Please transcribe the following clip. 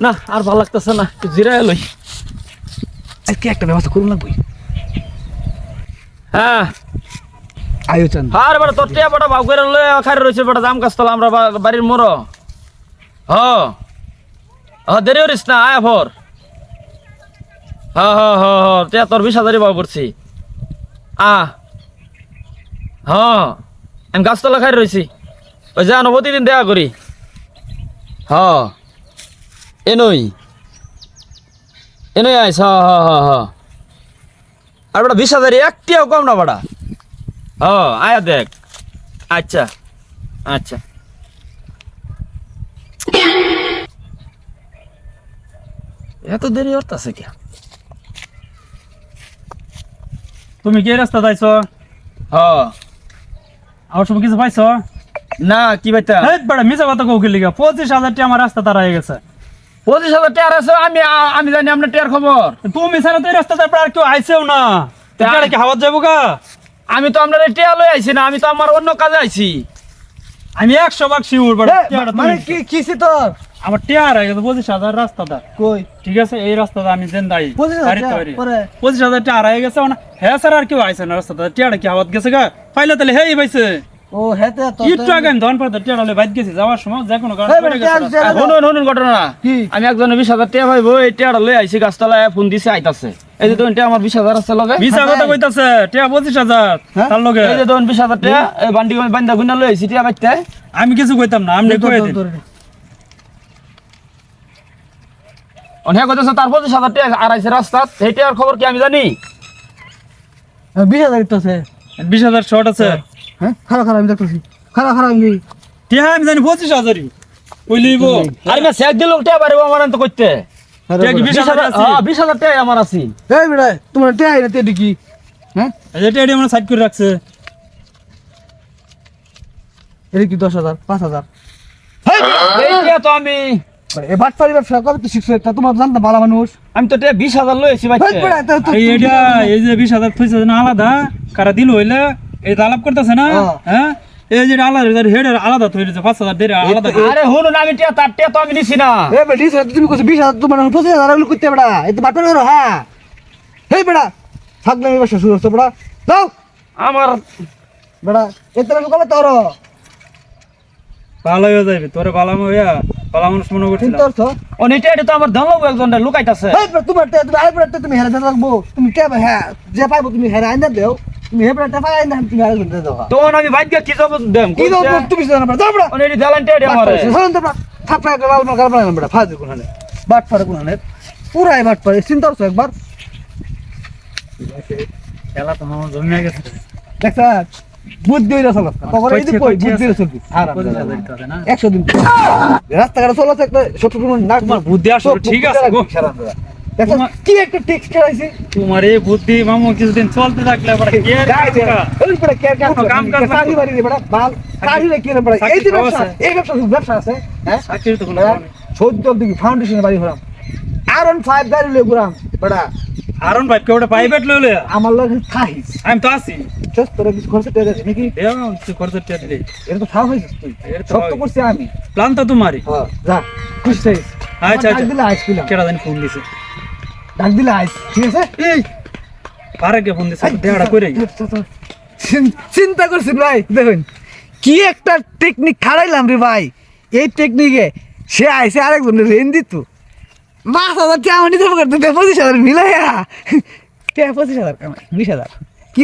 না আর ভালো লাগতেছে না জিরা এলোই আজকে একটা ব্যবস্থা করুন লাগবে। হ্যাঁ। আয়োজন আর বেটা তোর টিয়া বেটা ভাগ করে লয়ে খারে রয়েছে বেটা জাম গাছতলা আমরা বাড়ির মোর হ। হ দেরি করিস না আয় ফর হ হ হ হ টিয়া তোর বিশ হাজারই ভাগ করছি আ। হ। আমি গাছতলা খাই রয়েছি। ওই জানো প্রতিদিন দেখা করি। হ। এনই। এনই আইস হ হ হ হ। আর বেটা বিশ হাজারই একটিও কম না বেটা। হ আয়া দেখ। আচ্ছা আচ্ছা। এত দেরি হতাছে কে? তুমি কি রাস্তা যাইছ? হ। আমার সময় কিছু পাইছ? না কি বাইতা এই বড় মিছা কথা কৌ লিগা? পঁচিশ হাজার টাকা আমার রাস্তা তারা হয়ে গেছে। পঁচিশ হাজার টেয়ার আছে আমি আমি জানি আপনার টেয়ার খবর। তুমি ছাড়া তো এই রাস্তা তারপর আর কেউ আইসেও না। তা- তা কি যাব গা? আমি তো আপনার টেয়ার লই আইছি না আমি তো আমার অন্য কাজে আইছি। আমি একশো ভাগ শিউর বড় মানে কি কিসি তোর আমার টিয়ার হয়ে গেছে পঁচিশ হাজার রাস্তাটা। কই? ঠিক আছে এই রাস্তাটা আমি দায়ী। পঁচিশ হাজার টাকা হয়ে গেছে হ্যাঁ স্যার আর কেউ আইসে না রাস্তাটা কি হাওয়াত গেছে গা? পাইলে তাহলে হেই পাইছে ও হেতে তো একটু আগে আমি ধন পড়তে যাওয়ার সময় যে কোনো কারণে ঘটনা। কি? বিশ হাজার টেয়া ভাইবো এই টেয়ার আইছি গাছতলায় ফোন দিছে আইতাছে। এই যে তুমি আমার বিশ হাজার আছে লগে। মিছা কথা কইতাছে টিয়া পঁচিশ হাজার হ্যাঁ? তার লগে। এই যে তুমি বিশ হাজার এই বান্ডি বান্ধা গুনা লই আইছি টেয়া বাইতে আমি কিছু কইতাম না আপনি কই অনেক তার হাজার টেয়া আর আইছে এই টেয়ার খবর কি আমি জানি? বিশ হাজার তো আছে বিশ হাজার শর্ট আছে। হ্যাঁ? খারাপ খারাপ আমি দেখতেছি। খারাপ খারাপ আমি টিয়া আমি জানি পঁচিশ হাজারই ওই লইব? আরে না সেক দিল আমার তো করতে বিশ হাজার হ্যাঁ, আমার আছে। এই তোমার না কি হ্যাঁ? এই যে সাইড করে রাখছে। এটা কি দশ হাজার পাঁচ হাজার? তো আমি এ বাটপাড়ি ব্যবসা কবে তো শিখছো তা তোমার জানতাম ভালো মানুষ। আমি তো বিশ হাজার লই আইছি এই এটা যে বিশ হাজার আলাদা কারা দিল হইলে? এই তো আলাপ করতেছে না? হ্যাঁ। হ্যাঁ? এই যে আলাদা হেডের আলাদা থইছে পাঁচ হাজার দেড় আলাদা আরে শুনুন আমি টেয়া তার টেয়া তো আমি নিছি না। এ বেটা তুমি কইছো বিশ হাজার তোমার পঁচিশ হাজার হলো করতে বেটা। এই তো বাটপাড়ি করো হ্যাঁ। হেই বেটা থাকলে আমি ব্যবসা শুরু বেটা। যাও। আমার বেটা এতে বেশি কবে তোর? ভালো হয়ে যাবে তোরে ভালো হইয়া ভালো মানুষ মনে করছিলাম। চিন্তা করছ অনেক টেয়া তো আমার ধনলব একজন লুকাইতাছে। হেই তোমার তুমি হেরে রাখব তুমি কে হ্যাঁ যে পাইবো তুমি হেরে আইনা দেও। তুমি হে বেটা পাই আইনা তুমি আরেকজন দিয়ে দাও তখন আমি বাইক কি যাব দেম কি দাও তুমি জানা বেটা যাও বেটা অনেক দেলান টেয়া আমার। সাধারণত বেটা থাপড়া লাল মাল কারবার না বেটা ফাজে কোনানে বাট পারে কোনানে পুরাই বাট পারে চিন্তা করছ একবার? খেলা তো আমার জমে গেছে। দেখছ? বুদ্ধি হইরা চলো। তখন এই কই বুদ্ধি হইরা চলবি একশো দিন। রাস্তাঘাটে একটা সত্তর নাক তোমার বুদ্ধি আসলে ঠিক আছে গো। দেখছ তোমার- কি একটা টেক্স খেলাইছি তোমার এই বুদ্ধি মামু কিছুদিন চলতে থাকলে আবার কে? ওই পরে কে কে কোনো কাম কাজ না সারি বাড়ি দে বেটা বাল সারি রে কি রে বেটা এই যে চাকরি ব্যবসা আছে। এই ব্যবসা ব্যবসা আছে হ্যাঁ? চাকরি তো কোনো সদ্য দিকে ফাউন্ডেশনের বাড়ি হলাম। আর ফাইভ গাড়ি লই ঘুরাম বেটা। আরন ভাই কেউটা প্রাইভেট লইলে আমার লগে থাহিস। আমি তো আছি। চস তোরা কিছু খরচ টেরে আছে নাকি? দেও তুই খরচ টিয়া দিলে। এটা তো খাওয়া হয়েছিস তুই। সব তো করছি আমি। প্ল্যান তো তোমারই। হ্যাঁ যা খুশি থাইস আচ্ছা আচ্ছা। কেডা জানি ফোন দিছে। ডাক দিলে আইস ঠিক আছে? এই পারে ফোন দিছে? দেড়া করে চিন্তা করছেন ভাই দেখুন কি একটা টেকনিক খাড়াইলাম রে ভাই। এই টেকনিকে সে আইসে আরেকজন রেন দিত। মাছ হাজার টাকা নিতে পারতো পঁচিশ হাজার মিলাইয়া। পঁচিশ হাজার? কামাই বিশ হাজার। কি